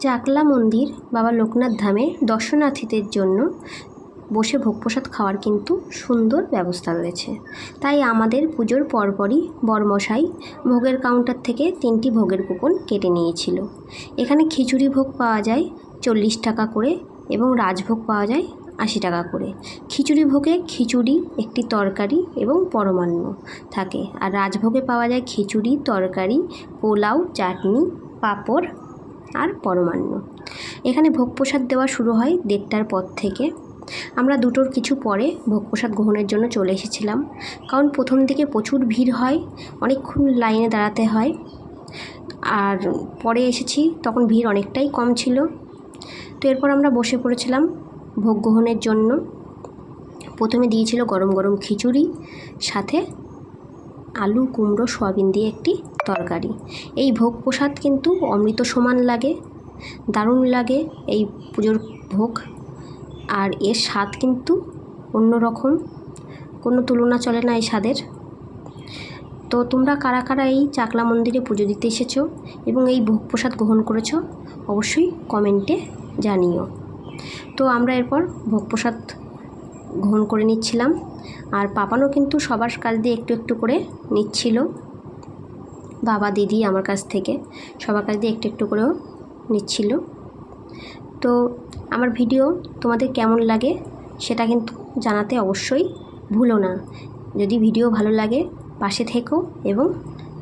চাকলা মন্দির বাবা লোকনাথ ধামে দর্শনার্থীদের জন্য বসে ভোগ প্রসাদ খাওয়ার কিন্তু সুন্দর ব্যবস্থা রয়েছে। তাই আমাদের পুজোর পরপরই বরমশাই ভোগের কাউন্টার থেকে তিনটি ভোগের কুপন কেটে নিয়েছিল। এখানে খিচুড়ি ভোগ পাওয়া যায় চল্লিশ টাকা করে এবং রাজভোগ পাওয়া যায় আশি টাকা করে। খিচুড়ি ভোগে খিচুড়ি, একটি তরকারি এবং পরমান্ন থাকে। আর রাজভোগে পাওয়া যায় খিচুড়ি, তরকারি, পোলাও, চাটনি, পাঁপড় আর পরমান্ন এখানে ভোগ প্রসাদ দেওয়া শুরু হয় দেড়টার পর থেকে। আমরা দুটোর কিছু পরে ভোগ প্রসাদ গ্রহণের জন্য চলে এসেছিলাম। কারণ প্রথম দিকে প্রচুর ভিড় হয়, অনেকক্ষণ লাইনে দাঁড়াতে হয়। আর পরে এসেছি, তখন ভিড় অনেকটাই কম ছিল। তো এরপর আমরা বসে পড়েছিলাম ভোগ গ্রহণের জন্য। প্রথমে দিয়েছিল গরম গরম খিচুড়ি, সাথে আলু, কুমড়ো, সয়াবিন দিয়ে একটি তরকারি। এই ভোগ প্রসাদ কিন্তু অমৃত সমান লাগে, দারুণ লাগে এই পুজোর ভোগ। আর এর স্বাদ কিন্তু অন্য রকম, কোনো তুলনা চলে না এই স্বাদের। তো তোমরা কারা কারা এই চাকলা মন্দিরে পুজো দিতে এসেছ এবং এই ভোগ প্রসাদ গ্রহণ করেছ, অবশ্যই কমেন্টে জানিও। তো আমরা এরপর ভোগ প্রসাদ গ্রহণ করে নিচ্ছিলাম। আর পাপানো কিন্তু সবার কাছ দিয়ে একটু একটু করে নিচ্ছিল। বাবা, দিদি আমার কাছ থেকে। সবার কাছ দিয়ে একটু একটু করেও নিচ্ছিল। তো আমার ভিডিও তোমাদের কেমন লাগে সেটা কিন্তু জানাতে অবশ্যই ভুলো না। যদি ভিডিও ভালো লাগে, পাশে থেকো এবং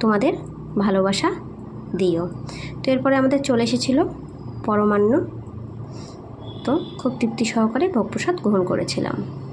তোমাদের ভালোবাসা দিও। তো এরপরে আমাদের চলে এসেছিল পরমান্ন। তো খুব তৃপ্তি সহকারে ভোগ প্রসাদ গ্রহণ করেছিলাম।